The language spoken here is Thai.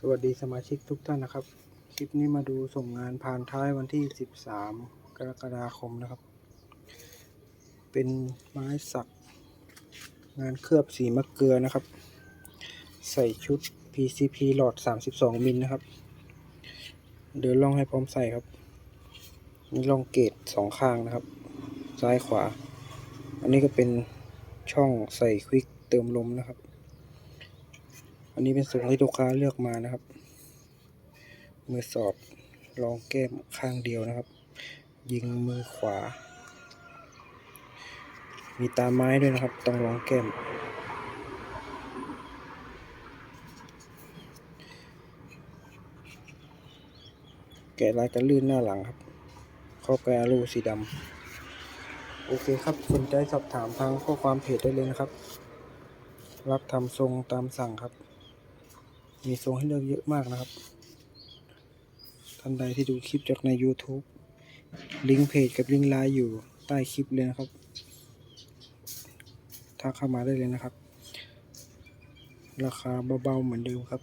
สวัสดีสมาชิกทุกท่านนะครับ คลิปนี้มาดูส่งงานผ่านท้ายวันที่ 13 กรกฎาคมนะครับ เป็นไม้สัก งานเคลือบสีมะเกลือนะครับ ใส่ชุด PCP หลอด 32 มิลนะครับ เดินล่องให้พร้อมใส่ครับมีล่องเกตสองข้างนะครับ ซ้ายขวา อันนี้ก็เป็นช่องใส่ควิกเติมลมนะครับ อันนี้เป็นทรงที่ลูกค้าเลือกมานะครับ มือสอดรองแก้มข้างเดียวนะครับ ยิงมือขวา มีตาไม้ด้วยนะครับต้องรองแก้ม แกะลายกันลื่นหน้าหลังครับข้อแกะรูสีดำโอเคครับสนใจสอบถามทางข้อความเพจได้เลยนะครับ รับทำทรงตามสั่งครับ มีทรงให้เลือกเยอะมากนะครับ ท่านใดที่ดูคลิปจากใน YouTube ลิงก์เพจกับลิงก์ไลน์อยู่ใต้คลิปเลยนะครับทักเข้ามาได้เลยนะครับ ราคาเบาๆเหมือนเดิมครับ